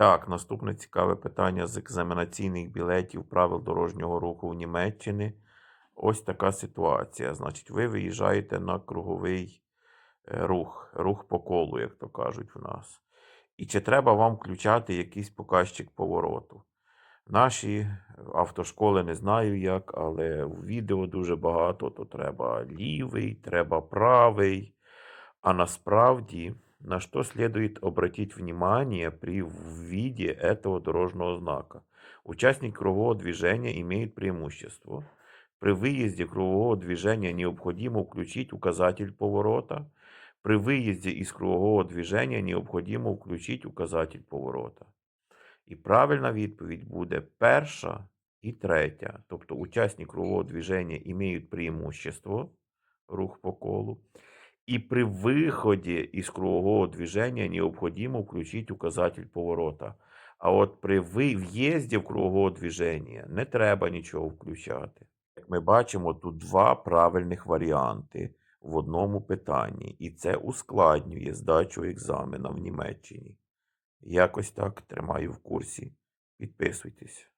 Так, наступне цікаве питання з екзаменаційних білетів правил дорожнього руху в Німеччині. Ось така ситуація. Значить, ви виїжджаєте на круговий е, рух, рух по колу, як то кажуть в нас. І чи треба вам включати якийсь показчик повороту? Наші автошколи не знаю як, але в відео дуже багато, то треба лівий, треба правий. А насправді, на что следует обратить внимание при виде этого дорожного знака? Участник кругового движения имеет преимущество. При выезде кругового движения необходимо включить указатель поворота. При выезде из кругового движения необходимо включить указатель поворота. І правильна відповідь буде перша і третя. Тобто учасник кругового движения имеют преимущество, рух по колу. И при выходе из кругового движения необходимо включить указатель поворота. А от при в'їзді в кругового движення не треба нічого включати. Як ми бачимо, тут два правильних варіанти в одному питанні, і це ускладнює здачу екзамена в Німеччині. Якось так тримаю в курсі. Підписуйтесь.